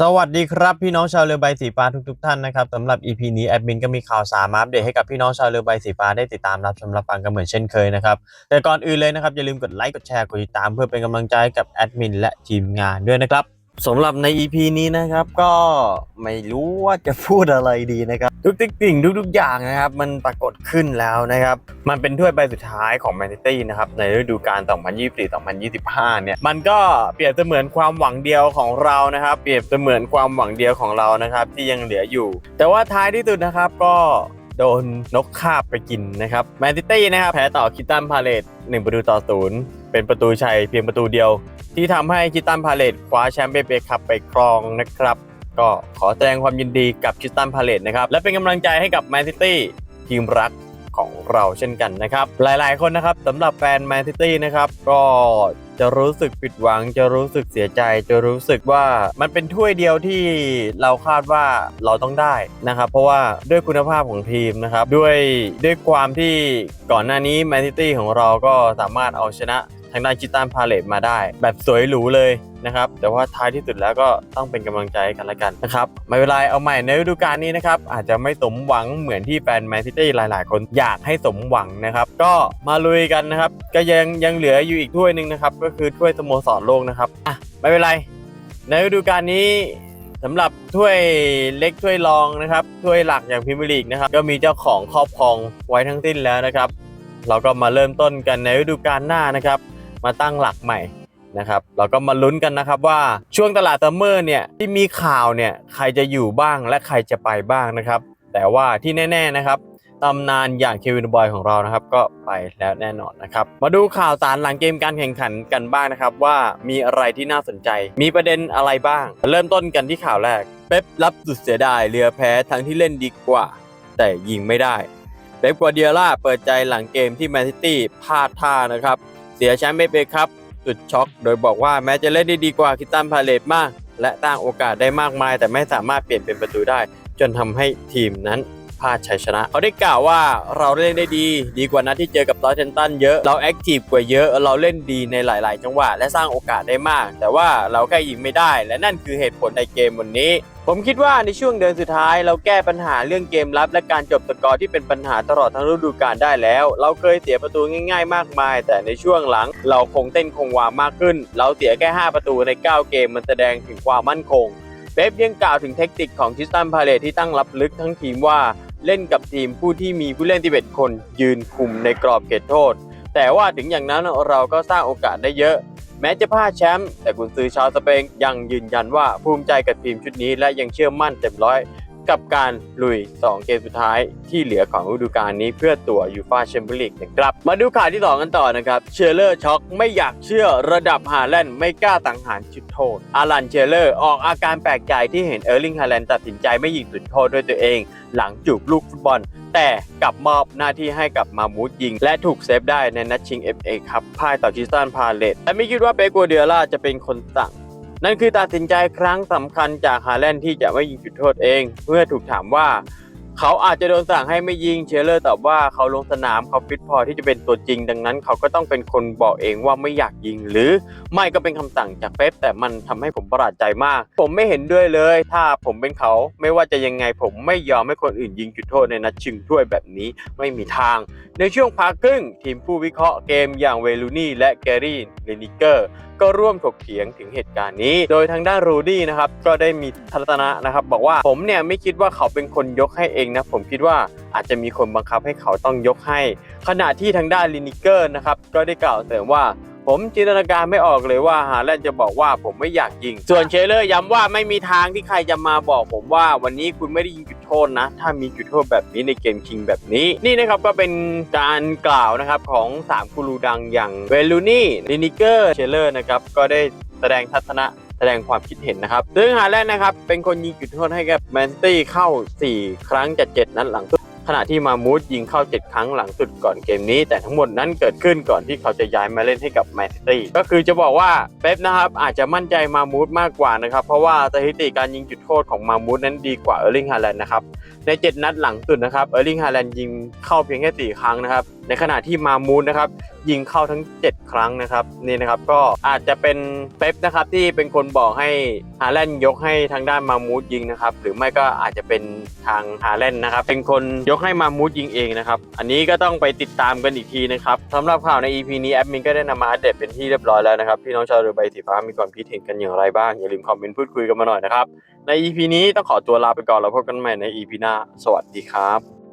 สวัสดีครับพี่น้องชาวเรือใบสีฟ้าทุกๆท่านนะครับสำหรับ EP นี้แอดมินก็มีข่าวสารมาอัปเดตให้กับพี่น้องชาวเรือใบสีฟ้าได้ติดตามรับชมรับฟังกันเหมือนเช่นเคยนะครับแต่ก่อนอื่นเลยนะครับอย่าลืมกดไลค์กดแชร์กดติดตามเพื่อเป็นกำลังใจกับแอดมินและทีมงานด้วยนะครับ สำหรับใน EP นี้นะครับก็ไม่รู้ว่าจะพูดอะไรดีนะครับ ทุกๆสิ่งทุกๆอย่างนะครับ มันปรากฏขึ้นแล้วนะครับ มันเป็นถ้วยใบสุดท้ายของแมนซิตี้นะครับ ในฤดูกาล 2024-2025 เนี่ย มันก็เปรียบเสมือนความหวังเดียวของเรานะครับ เปรียบเสมือนความหวังเดียวของเรานะครับ ที่ยังเหลืออยู่ แต่ว่าท้ายที่สุดนะครับก็โดนนกคาบไปกินนะครับแมนซิตี้นะครับแพ้ต่อคิตตันพาเลต1ประตูต่อศูนย์เป็นประตูชัยเพียงประตูเดียว ที่ทำให้คิตตันพาเลตคว้าแชมป์เอฟเอคัพไปครองนะครับ ก็ขอแสดงความยินดีกับคิสตันพาเลตนะครับ และเป็นกำลังใจให้กับแมนซิตี้ทีมรักของเราเช่นกันนะครับ หลายๆ คนนะครับสำหรับแฟนแมนซิตี้นะครับ ก็จะรู้สึกผิดหวัง จะรู้สึกเสียใจ จะรู้สึกว่ามันเป็นถ้วยเดียวที่เราคาดว่าเราต้องได้นะครับ เพราะว่าด้วยคุณภาพของทีมนะครับ ด้วยด้วยความที่ก่อนหน้านี้แมนซิตี้ของเราก็สามารถเอาชนะ ทางด้านจิตันพาเลตมาได้ แบบสวยหรูเลยนะครับแต่ว่าท้ายที่สุดแล้วก็ต้องเป็นกำลังใจกันละกันนะครับไม่เป็นไรเอาใหม่ในฤดูกาลนี้นะครับอาจจะไม่สมหวังเหมือนที่แฟนแมนซิตี้หลาย ๆ คนอยากให้สมหวังนะครับ ก็มาลุยกันนะครับ ก็ยังยังเหลืออยู่อีกถ้วยหนึ่งนะครับ ก็คือถ้วยสโมสรโลกนะครับอะไม่เป็นไร ในฤดูกาลนี้สำหรับถ้วยเล็กถ้วยรองนะครับถ้วยหลักอย่างพรีเมียร์ลีกนะครับก็มีเจ้าของครอบครองไว้ทั้งสิ้นแล้วนะครับ เราก็มาเริ่มต้นกันในฤดูกาลหน้านะครับ มาตั้งหลักใหม่นะครับเราก็มาลุ้นกันนะครับว่าช่วงตลาดซัมเมอร์เนี่ยที่มีข่าวเนี่ยใครจะอยู่บ้างและใครจะไปบ้างนะครับ แต่ว่าที่แน่ ๆนะครับตำนานอย่างเควินบอยของเรานะครับ ก็ไปแล้วแน่นอนนะครับ มาดูข่าวสารหลังเกมการแข่งขันกันบ้างนะครับ ว่ามีอะไรที่น่าสนใจ มีประเด็นอะไรบ้าง เริ่มต้นกันที่ข่าวแรก เป๊ปรับสุดเสียดายเรือแพ้ทั้งที่เล่นดีกว่า แต่ยิงไม่ได้เป๊ปกัวเดียล่าเปิดใจหลังเกมที่แมนซิตี้พลาดท่านะครับ เสียแชมป์ไม่เป็นครับสุดช็อก โดยบอกว่าแม้จะเล่นได้ดีกว่าคิตันพาเลตมาก และตั้งโอกาสได้มากมาย แต่ไม่สามารถเปลี่ยนเป็นประตูได้ จนทำให้ทีมนั้น พลาดชัยชนะ เขาได้กล่าวว่าเราเล่นได้ดี ดีกว่านัดที่เจอกับซอเทนตันเยอะเราแอคทีฟกว่าเยอะเราเล่นดีในหลาย ๆ จังหวะและสร้างโอกาสได้มาก แต่ว่าเราแค่ยิงไม่ได้ และนั่นคือเหตุผลในเกมวันนี้ผมคิดว่าในช่วงเดือนสุดท้าย เราแก้ปัญหาเรื่องเกมรับ และการจบสกอร์ที่เป็นปัญหาตลอดทั้งฤดูกาลได้แล้ว เราเคยเสียประตูง่ายๆ มากมาย แต่ในช่วงหลัง เราคงเต้นคงวามากขึ้น เราเสียแค่ 5 ประตูใน 9 เกมมันแสดงถึงความมั่นคงเป๊ปยังกล่าวถึงเทคนิคของทิสตันพาเลตที่ตั้งรับลึกทั้งทีมว่า เล่นกับทีมผู้ที่มีผู้เล่นที่เ็ดคนยืนคุมในกรอบเขตโทษ แต่ว่าถึงอย่างนั้นเราก็สร้างโอกาสได้เยอะ แม้จะพลาดแชมป์แต่กุนซือชาวสเปนยังยืนยันว่าภูมิใจกับทีมชุดนี้และยังเชื่อมั่นเต็มร้อย กับการลุย 2 เกมสุดท้ายที่เหลือของฤดูกาลนี้เพื่อตัวยูฟาแชมเปี้ยนลีกนะครับ มาดูข่าวที่ 2 กันต่อนะครับ เชเลอร์ช็อกไม่อยากเชื่อระดับฮาแลนด์ไม่กล้าสังหารจุดโทษอารันเชเลอร์ออกอาการแปลกใจที่เห็นเออร์ลิงฮาแลนด์ตัดสินใจไม่ยิงจุดโทษด้วยตัวเอง หลังจูบลูกฟุตบอล แต่กลับมอบหน้าที่ให้กับมามูดยิง และถูกเซฟได้ในนัดชิง FA ครับพ่ายต่อคิสตันพาเลตและไม่คิดว่าเปโกวเดียล่าจะเป็นคนสั่ง นั่นคือตัดสินใจครั้งสำคัญจากฮาแลนด์ที่จะไม่ยิงจุดโทษเอง เมื่อถูกถามว่า เขาอาจจะโดนสั่งให้ไม่ยิงเชลเลอร์ตอบว่าเขาลงสนามเขาฟิตพอที่จะเป็นตัวจริง ดังนั้นเขาก็ต้องเป็นคนบอกเองว่าไม่อยากยิง หรือไม่ก็เป็นคำสั่งจากเป๊ปแต่มันทำให้ผมประหลาดใจมาก ผมไม่เห็นด้วยเลย ถ้าผมเป็นเขาไม่ว่าจะยังไงผมไม่ยอมให้คนอื่นยิงจุดโทษในนัดชิงถ้วยแบบนี้ไม่มีทาง ในช่วงพักครึ่งทีมผู้วิเคราะห์เกมอย่างเวลูนี่และแกรี่เลนิเกอร์ ก็ร่วมถกเถียงถึงเหตุการณ์นี้ โดยทางด้านรูดี้นะครับก็ได้มีทัศนะนะครับบอกว่าผมเนี่ยไม่คิดว่าเขาเป็นคนยกให้เองนะผมคิดว่าอาจจะมีคนบังคับให้เขาต้องยกให้ ขณะที่ทางด้านลินิเกอร์นะครับก็ได้กล่าวเสริมว่า ผมจินตนาการไม่ออกเลยว่าฮาแลนด์จะบอกว่าผมไม่อยากยิง ส่วนเชลเลอร์ย้ำว่าไม่มีทางที่ใครจะมาบอกผมว่าวันนี้คุณไม่ได้ยิงจุดโทษนะ ถ้ามีจุดโทษแบบนี้ในเกมคิงแบบนี้ นี่นะครับก็เป็นการกล่าวนะครับของ3กูรูดังอย่างเวลูนี่ลินิเกอร์เชลเลอร์นะครับก็ได้แสดงทัศนะแสดงความคิดเห็นนะครับซึ่งฮาแลนด์นะครับเป็นคนยิงจุดโทษให้กับแมนซิตี้เข้า 4 ครั้งจาก7นัดหลังสุด ขณะที่มามูดยิงเข้า 7 ครั้งหลังสุดก่อนเกมนี้ แต่ทั้งหมดนั้นเกิดขึ้นก่อนที่เขาจะย้ายมาเล่นให้กับแมนซิตี้ก็คือจะบอกว่าเป๊ปนะครับอาจจะมั่นใจมามูดมากกว่านะครับ เพราะว่าสถิติการยิงจุดโทษของมามูดนั้นดีกว่าเออร์ลิงฮาแลนด์นะครับใน 7 นัดหลังสุดนะครับเออร์ลิงฮาแลนด์ยิงเข้าเพียงแค่ 4 ครั้งนะครับในขณะที่มามูดนะครับยิงเข้าทั้ง 7 ครั้งนะครับนี่นะครับก็อาจจะเป็นเป๊ปนะครับที่เป็นคนบอกให้ฮาแลนด์ยกให้ทางด้านมามูดยิงนะครับหรือไม่ก็อาจจะเป็นทางฮาแลนด์นะครับเป็นคนยกให้มามูดยิงเองนะครับ อันนี้ก็ต้องไปติดตามกันอีกทีนะครับสำหรับข่าวใน EP นี้แอดมินก็ได้นำมาอัปเดตเป็นที่เรียบร้อยแล้วนะครับ พี่น้องชาวเรือใบสีฟ้ามีความคิดเห็นกันอย่างไรบ้าง อย่าลืมคอมเมนต์พูดคุยกันมาหน่อยนะครับ ใน EP นี้ต้องขอตัวลาไปก่อนแล้วพบกันใหม่ใน EP หน้า สวัสดีครับ